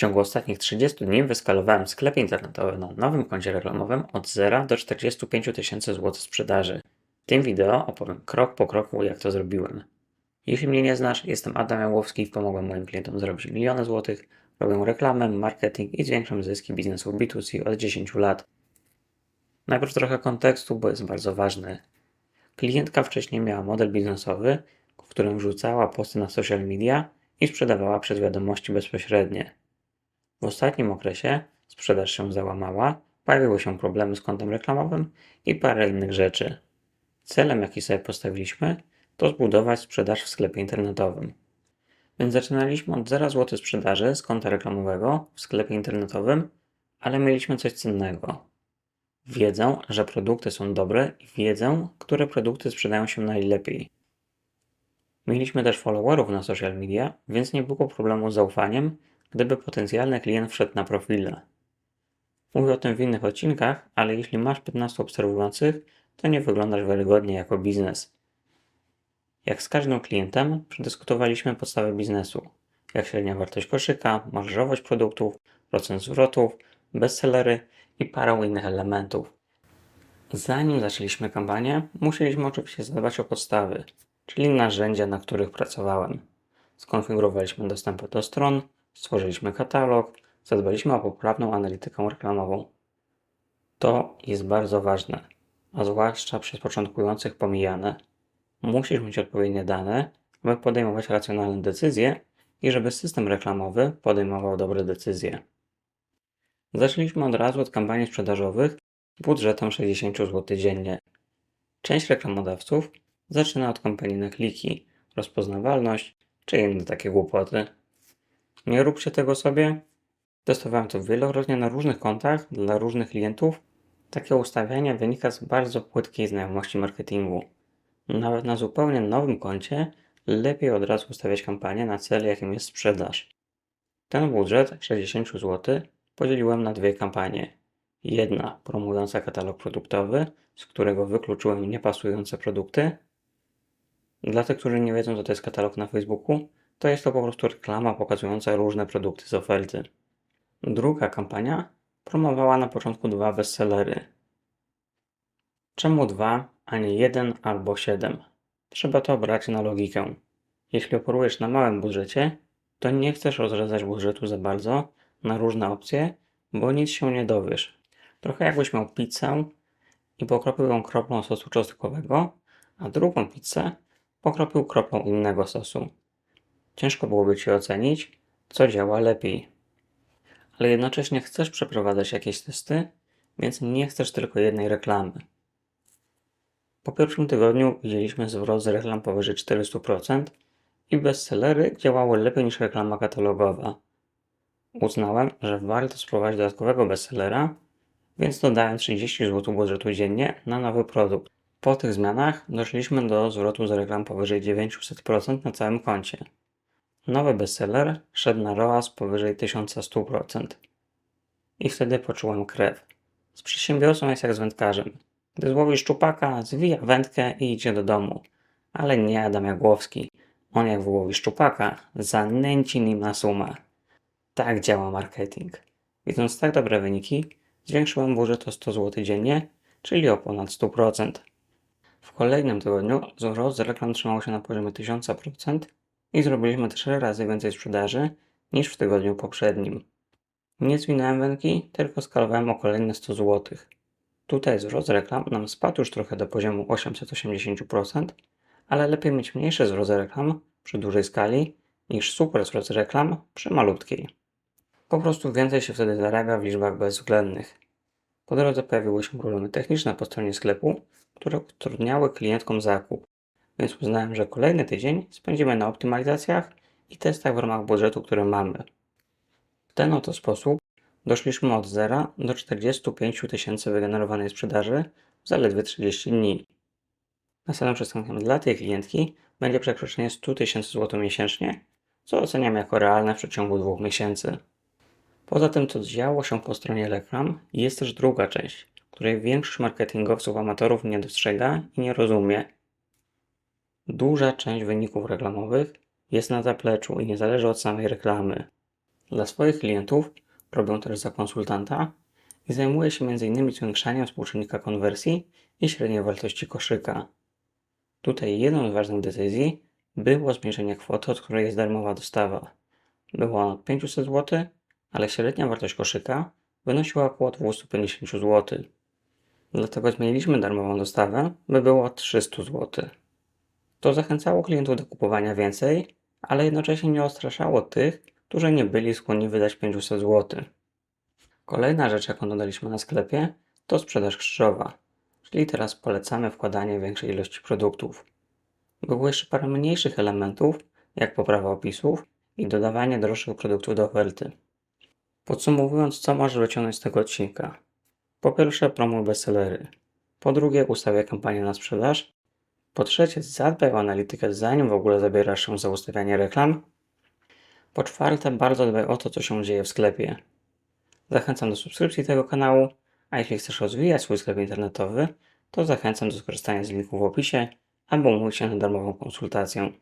ciągu ostatnich 30 dni wyskalowałem sklep internetowy na nowym koncie reklamowym od 0 do 45 tysięcy złotych sprzedaży. W tym wideo opowiem krok po kroku, jak to zrobiłem. Jeśli mnie nie znasz, jestem Adam Jałowski i pomogłem moim klientom zrobić miliony złotych, robię reklamę, marketing i zwiększam zyski biznesu B2C od 10 lat. Najpierw trochę kontekstu, bo jest bardzo ważny. Klientka wcześniej miała model biznesowy, w którym wrzucała posty na social media i sprzedawała przez wiadomości bezpośrednie. W ostatnim okresie sprzedaż się załamała, pojawiły się problemy z kontem reklamowym i parę innych rzeczy. Celem, jaki sobie postawiliśmy, to zbudować sprzedaż w sklepie internetowym. Więc zaczynaliśmy od 0 zł sprzedaży z konta reklamowego w sklepie internetowym, ale mieliśmy coś cennego. Wiedzę, że produkty są dobre i wiedzę, które produkty sprzedają się najlepiej. Mieliśmy też followerów na social media, więc nie było problemu z zaufaniem, gdyby potencjalny klient wszedł na profile. Mówię o tym w innych odcinkach, ale jeśli masz 15 obserwujących, to nie wyglądasz wiarygodnie jako biznes. Jak z każdym klientem, przedyskutowaliśmy podstawy biznesu, jak średnia wartość koszyka, marżowość produktów, procent zwrotów, bestsellery i parę innych elementów. Zanim zaczęliśmy kampanię, musieliśmy oczywiście zadbać o podstawy, czyli narzędzia, na których pracowałem. Skonfigurowaliśmy dostępy do stron, stworzyliśmy katalog, zadbaliśmy o poprawną analitykę reklamową. To jest bardzo ważne, a zwłaszcza przez początkujących pomijane. Musisz mieć odpowiednie dane, aby podejmować racjonalne decyzje i żeby system reklamowy podejmował dobre decyzje. Zaczęliśmy od razu od kampanii sprzedażowych budżetem 60 zł dziennie. Część reklamodawców zaczyna od kampanii na kliki, rozpoznawalność czy inne takie głupoty. Nie róbcie tego sobie. Testowałem to wielokrotnie na różnych kontach dla różnych klientów. Takie ustawianie wynika z bardzo płytkiej znajomości marketingu. Nawet na zupełnie nowym koncie lepiej od razu ustawiać kampanię na cel, jakim jest sprzedaż. Ten budżet 60 zł podzieliłem na dwie kampanie. Jedna promująca katalog produktowy, z którego wykluczyłem niepasujące produkty. Dla tych, którzy nie wiedzą, co to jest katalog na Facebooku, to jest to po prostu reklama pokazująca różne produkty z oferty. Druga kampania promowała na początku dwa bestsellery. Czemu dwa, a nie jeden albo siedem? Trzeba to brać na logikę. Jeśli operujesz na małym budżecie, to nie chcesz rozrezać budżetu za bardzo na różne opcje, bo nic się nie dowiesz. Trochę jakbyś miał pizzę i pokropił ją kroplą sosu czosnkowego, a drugą pizzę pokropił kroplą innego sosu. Ciężko byłoby Ci ocenić, co działa lepiej. Ale jednocześnie chcesz przeprowadzać jakieś testy, więc nie chcesz tylko jednej reklamy. Po pierwszym tygodniu widzieliśmy zwrot z reklam powyżej 400% i bestsellery działały lepiej niż reklama katalogowa. Uznałem, że warto spróbować dodatkowego bestsellera, więc dodałem 30 zł budżetu dziennie na nowy produkt. Po tych zmianach doszliśmy do zwrotu z reklam powyżej 900% na całym koncie. Nowy bestseller szedł na ROAS powyżej 1100%. I wtedy poczułem krew. Z przedsiębiorcą jest jak z wędkarzem. Gdy złowi szczupaka, zwija wędkę i idzie do domu. Ale nie Adam Jagłowski. On jak wyłowi szczupaka, zanęci nim na sumę. Tak działa marketing. Widząc tak dobre wyniki, zwiększyłem budżet o 100 zł dziennie, czyli o ponad 100%. W kolejnym tygodniu wzrost reklam trzymał się na poziomie 1000% i zrobiliśmy 3 razy więcej sprzedaży niż w tygodniu poprzednim. Nie zwinąłem wędki, tylko skalowałem o kolejne 100 zł. Tutaj wzrost reklam nam spadł już trochę do poziomu 880%, ale lepiej mieć mniejszy wzrost reklam przy dużej skali niż super wzrost reklam przy malutkiej. Po prostu więcej się wtedy zarabia w liczbach bezwzględnych. Po drodze pojawiły się problemy techniczne po stronie sklepu, które utrudniały klientkom zakup, więc uznałem, że kolejny tydzień spędzimy na optymalizacjach i testach w ramach budżetu, który mamy. W ten oto sposób doszliśmy od 0 do 45 tysięcy wygenerowanej sprzedaży w zaledwie 30 dni. Następnym przesłankiem dla tej klientki będzie przekroczenie 100 tysięcy złotych miesięcznie, co oceniam jako realne w przeciągu dwóch miesięcy. Poza tym, co działo się po stronie reklam, jest też druga część, której większość marketingowców amatorów nie dostrzega i nie rozumie. Duża część wyników reklamowych jest na zapleczu i nie zależy od samej reklamy. Dla swoich klientów robią też za konsultanta i zajmuję się m.in. zwiększaniem współczynnika konwersji i średniej wartości koszyka. Tutaj jedną z ważnych decyzji było zmniejszenie kwoty, od której jest darmowa dostawa. Było on 500 zł, ale średnia wartość koszyka wynosiła około 250 zł. Dlatego zmieniliśmy darmową dostawę, by było 300 zł. To zachęcało klientów do kupowania więcej, ale jednocześnie nie odstraszało tych, którzy nie byli skłonni wydać 500 zł. Kolejna rzecz, jaką dodaliśmy na sklepie, to sprzedaż krzyżowa, czyli teraz polecamy wkładanie większej ilości produktów. Było jeszcze parę mniejszych elementów, jak poprawa opisów i dodawanie droższych produktów do oferty. Podsumowując, co możesz wyciągnąć z tego odcinka? Po pierwsze, promuj bestsellery. Po drugie, ustawiaj kampanię na sprzedaż. Po trzecie, zadbaj o analitykę, zanim w ogóle zabierasz się za ustawianie reklam. Po czwarte, bardzo dbaj o to, co się dzieje w sklepie. Zachęcam do subskrypcji tego kanału, a jeśli chcesz rozwijać swój sklep internetowy, to zachęcam do skorzystania z linku w opisie albo umówić się na darmową konsultację.